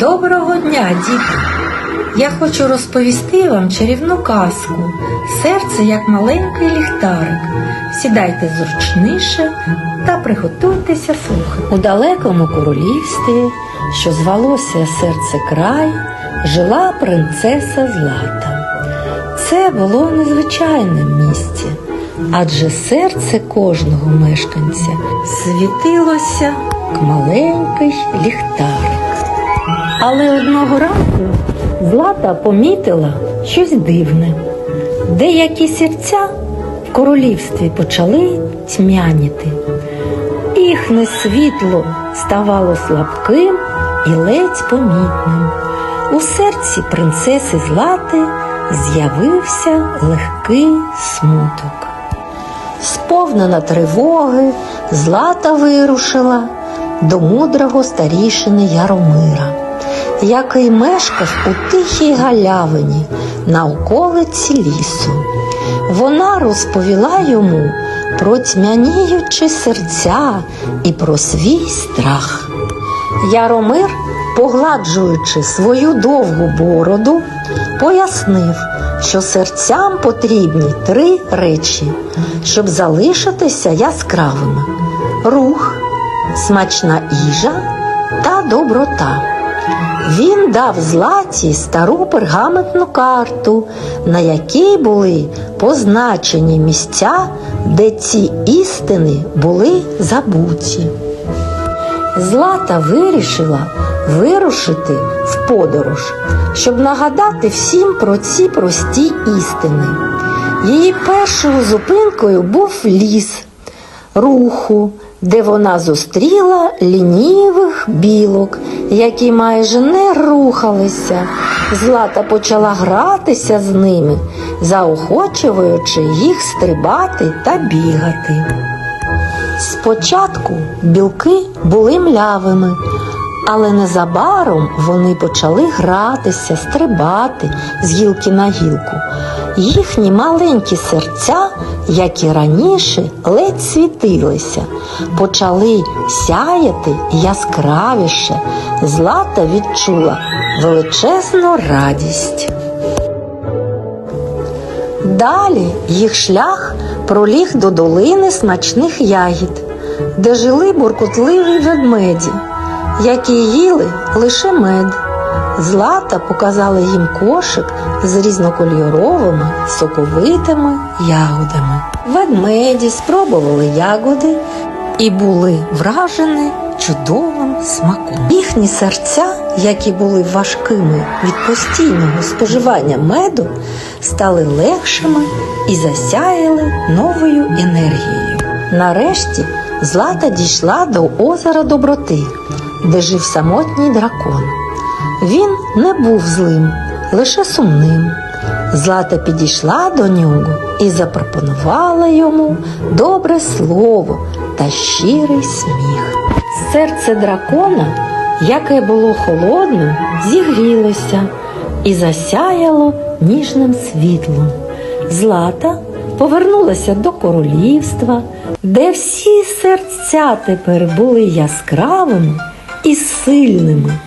Доброго дня, діти! Я хочу розповісти вам чарівну казку. Серце як маленький ліхтарик. Сідайте зручніше та приготуйтеся слухати. У далекому королівстві, що звалося серце край, жила принцеса Злата. Це було незвичайне місце, адже серце кожного мешканця світилося як маленький ліхтарик. Але одного разу Злата помітила щось дивне. Деякі серця в королівстві почали тьмяніти. Їхнє світло ставало слабким і ледь помітним. У серці принцеси Злати з'явився легкий смуток. Сповнена тривоги, Злата вирушила до мудрого старішини Яромира, який мешкав у тихій галявині на околиці лісу. Вона розповіла йому про тьмяніючі серця і про свій страх. Яромир, погладжуючи свою довгу бороду, пояснив, що серцям потрібні три речі, щоб залишитися яскравими: рух, смачна їжа та доброта. Він дав златі стару пергаментну карту, на якій були позначені місця, де ці істини були забуті. Злата вирішила вирушити в подорож, щоб нагадати всім про ці прості істини. Її першою зупинкою був ліс руху, де вона зустріла лінівих білок, які майже не рухалися. Злата почала гратися з ними, заохочуючи їх стрибати та бігати. Спочатку білки були млявими, але незабаром вони почали гратися, стрибати з гілки на гілку. Їхні маленькі серця, як і раніше, ледь світилися, почали сяяти яскравіше. Злата відчула величезну радість. Далі їх шлях проліг до долини смачних ягід, де жили буркотливі ведмеді, які їли лише мед. Злата показала їм кошик з різнокольоровими соковитими ягодами. Ведмеді спробували ягоди і були вражені чудовим смаком. Їхні серця, які були важкими від постійного споживання меду, стали легшими і засяяли новою енергією. Нарешті Злата дійшла до озера доброти, де жив самотній дракон. Він не був злим, лише сумним. Злата підійшла до нього і запропонувала йому добре слово та щирий сміх. Серце дракона, яке було холодним, зігрілося і засяяло ніжним світлом. Злата повернулася до королівства, де всі серця тепер були яскравими і сильними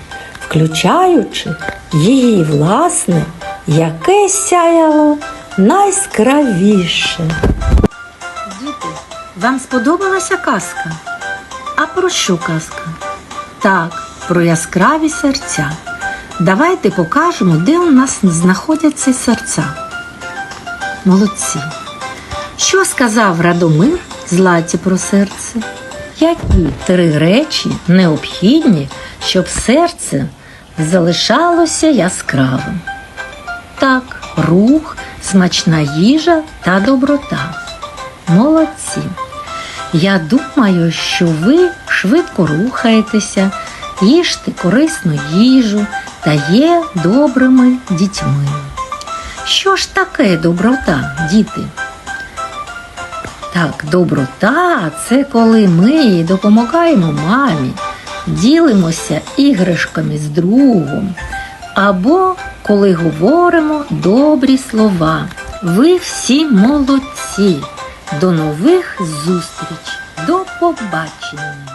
включаючи її власне, яке сяяло найскравіше. Діти, вам сподобалася казка? А про що казка? Так, про яскраві серця. Давайте покажемо, де у нас знаходяться серця. Молодці. Що сказав Радомир Златі про серце? Які три речі необхідні, щоб серце залишалося яскравим? Так, рух, смачна їжа та доброта. Молодці. Я думаю, що ви швидко рухаєтеся, їжте корисну їжу та є добрими дітьми. Що ж таке доброта, діти? Так, доброта це коли ми допомагаємо мамі, ділимося іграшками з другом, або коли говоримо добрі слова. Ви всі молодці. До нових зустріч. До побачення!